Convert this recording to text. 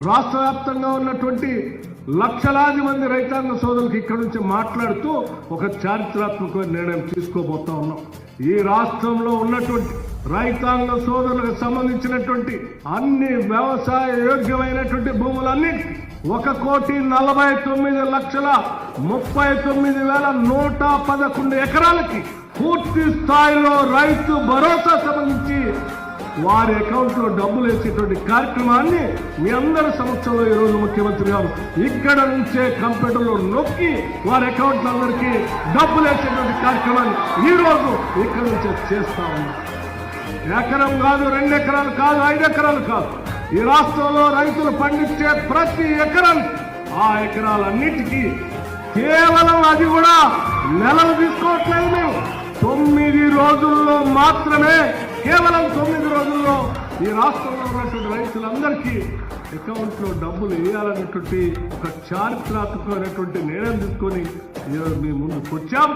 రాష్ట్ర వ్యాప్తంగా ఉన్నటువంటి లక్షలాది మంది రైతాంగ సోదరులకు ఇక్కడ నుంచి మాట్లాడుతూ ఒక చారిత్రాత్మక నిర్ణయం తీసుకోబోతా ఉన్నాం. ఈ రాష్ట్రంలో ఉన్నటువంటి రైతాంగ సోదరులకు సంబంధించినటువంటి అన్ని వ్యవసాయ యోగ్యమైనటువంటి భూములన్నీ ఒక కోటి నలభై తొమ్మిది లక్షల ముప్పై తొమ్మిది వేల నూట పదకొండు ఎకరాలకి పూర్తి స్థాయిలో రైతు భరోసా సంబంధించి వారి అకౌంట్లో డబ్బులు వేసేటువంటి కార్యక్రమాన్ని మీ అందరి సమక్షంలో ఈ రోజు ముఖ్యమంత్రి గారు ఇక్కడ నుంచే కంప్యూటర్లో నొక్కి వారి అకౌంట్లందరికీ డబ్బులు వేసేటువంటి కార్యక్రమాన్ని ఈ ఇక్కడ నుంచే చేస్తా ఎకరం కాదు రెండు ఎకరాలు కాదు ఐదు ఎకరాలు కాదు. ఈ రాష్ట్రంలో రైతులు పండించే ప్రతి ఎకరం ఆ ఎకరాలన్నిటికీ కేవలం అది కూడా నెలలు తీసుకోవట్లేదు. మేము తొమ్మిది రోజుల్లో మాత్రమే కేవలం తొమ్మిది రోజుల్లో ఈ రాష్ట్రంలో ఉన్నటువంటి రైతులందరికీ అకౌంట్లో డబ్బులు వేయాలనేటువంటి ఒక చారిత్రాత్మకమైనటువంటి నిర్ణయం తీసుకొని ఈరోజు మీ ముందుకు వచ్చాం